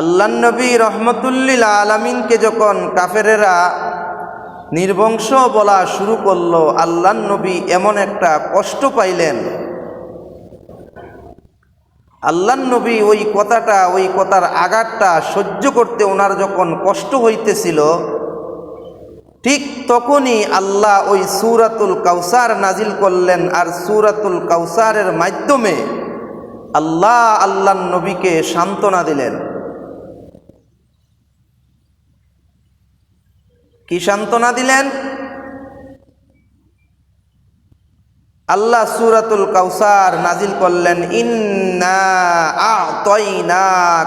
আল্লাহ নবী রহমতুল্লিল আলমিনকে যখন কাফেরেরা নির্বংশ বলা শুরু করল আল্লাহ নবী এমন একটা কষ্ট পাইলেন। আল্লাহ নবী ওই কথাটা, ওই কথার আঘাতটা সহ্য করতে ওনার যখন কষ্ট হইতেছিল, ঠিক তখনই আল্লাহ ওই সুরাতুল কাউসার নাজিল করলেন আর সুরাতুল কাউসারের মাধ্যমে আল্লাহ আল্লাহ নবীকে সান্ত্বনা দিলেন। কি সান্ত্বনা দিলেন? আল্লাহ সুরাতুল কাউসার নাজিল করলেন, ইন্না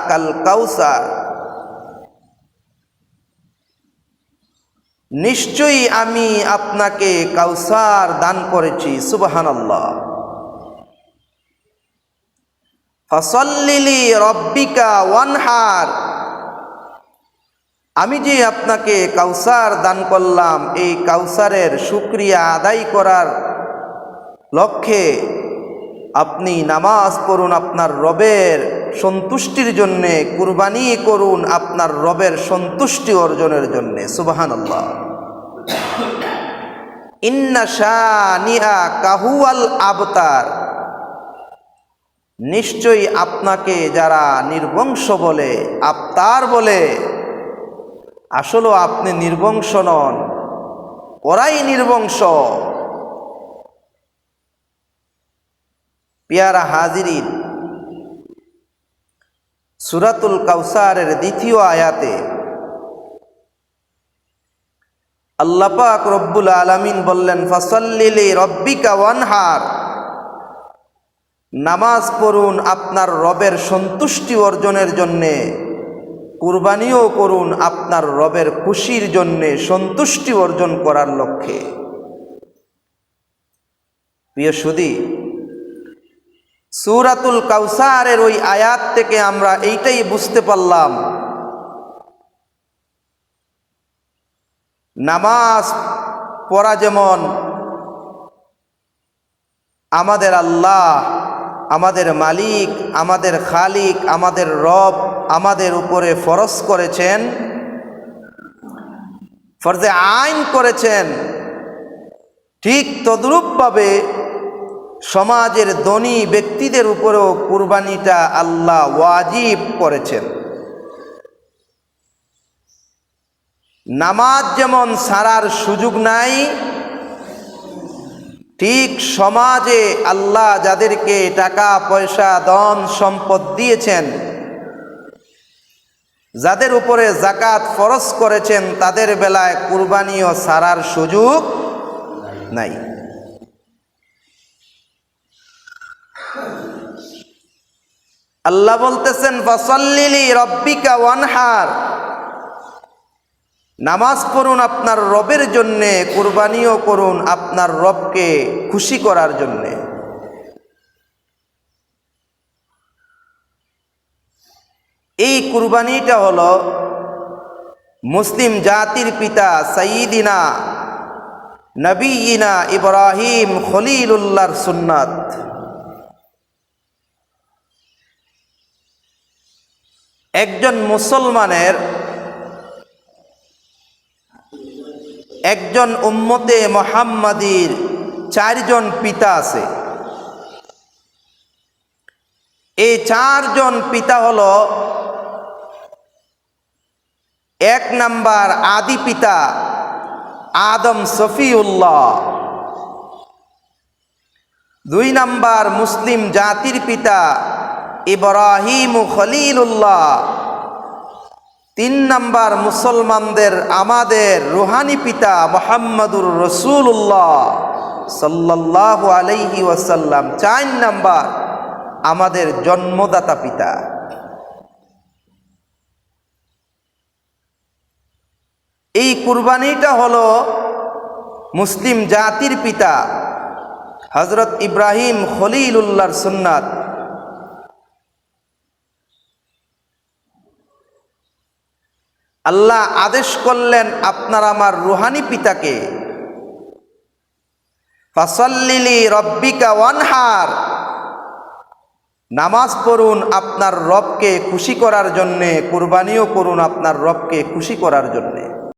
কাল কাউসার। নিশ্চয়ই আমি আপনাকে কাউসার দান করেছি, সুবাহানাল্লাহ। ফসল্লিলি রব্বিকা ওয়ানহার। আমি যে আপনাকে কাউসার দান করলাম, এই কাউসারের সুক্রিয়া আদায় করার লক্ষ্যে আপনি নামাজ পড়ুন আপনার রবের সন্তুষ্টির জন্যে, কুরবানি করুন আপনার রবের সন্তুষ্টি অর্জনের জন্যে সুবাহান আল্লাহ কাহুয়াল আবতার। নিশ্চয়ই আপনাকে যারা নির্বংশ বলে, আবতার বলে আসলেও আপনি নির্বংশ নন। ওরাই নির্বংশ। পেয়ারা হাজিরিন, সুরাতুল কাউসারের দ্বিতীয় আয়াতে আল্লাপাক রব্বুল আলমিন বললেন ফসল্লিলি রব্বিকা ওয়ানহার। নামাজ পড়ুন আপনার রবের সন্তুষ্টি অর্জনের জন্যে। কুরবানিও করুন আপনার রবের খুশির জন্যে সন্তুষ্টি অর্জন করার লক্ষ্যে। প্রিয় সুদী, সুরাতুল কাউসারের ওই আয়াত থেকে আমরা এইটাই বুঝতে পারলাম। নামাজ পড়া যেমন আমাদের আল্লাহ, আমাদের মালিক, আমাদের খালিক, আমাদের রব আমাদের উপরে ফরজ করেছেন, ফরজে আইন করেছেন, ঠিক তদ্রূপভাবে সমাজের ধনী ব্যক্তিদের উপরেও কুরবানিটা আল্লাহ ওয়াজিব করেছেন। নামাজ যেমন সারার সুযোগ নাই, ঠিক সমাজে আল্লাহ যাদেরকে টাকা, পয়সা, ধন, সম্পদ দিয়েছেন যাদের উপরে জাকাত ফরজ করেছেন, তাদের বেলায় কুরবানিও সারার সুযোগ নাই। আল্লাহ বলতেছেন, ফসল্লিলি রব্বিকা ওয়ানহার। নামাজ পড়ুন আপনার রবের জন্যে, কুরবানিও করুন আপনার রবকে খুশি করার জন্যে। এই কুরবানিটা হলো মুসলিম জাতির পিতা সঈদিনা নবীনা ইব্রাহিম খলিলুল্লাহর সুন্নাত। একজন মুসলমানের একজন উম্মতে মোহাম্মদীর চারজন পিতা আছে। এই চারজন পিতা হল এক নাম্বার আদি পিতা আদম সফিউল্লাহ দুই নাম্বার মুসলিম জাতির পিতা ইব্রাহিম খলিলুল্লাহ। তিন নাম্বার মুসলমানদের আমাদের রুহানি পিতা মোহাম্মদুর রসুল্লাহ সাল্লাহ আলাইহি ওয়াসাল্লাম। চার নাম্বার আমাদের জন্মদাতা পিতা। এই কুরবানিটা হলো মুসলিম জাতির পিতা হজরত ইব্রাহিম খলিলুল্লাহর সুন্নাত। আল্লাহ আদেশ করলেন, আপনার আমার রুহানি পিতাকে ফাসল্লিলি রব্বিকা ওয়ানহার, নামাজ পড়ুন আপনার রবকে খুশি করার জন্যে, কুরবানিও করুন আপনার রবকে খুশি করার জন্যে।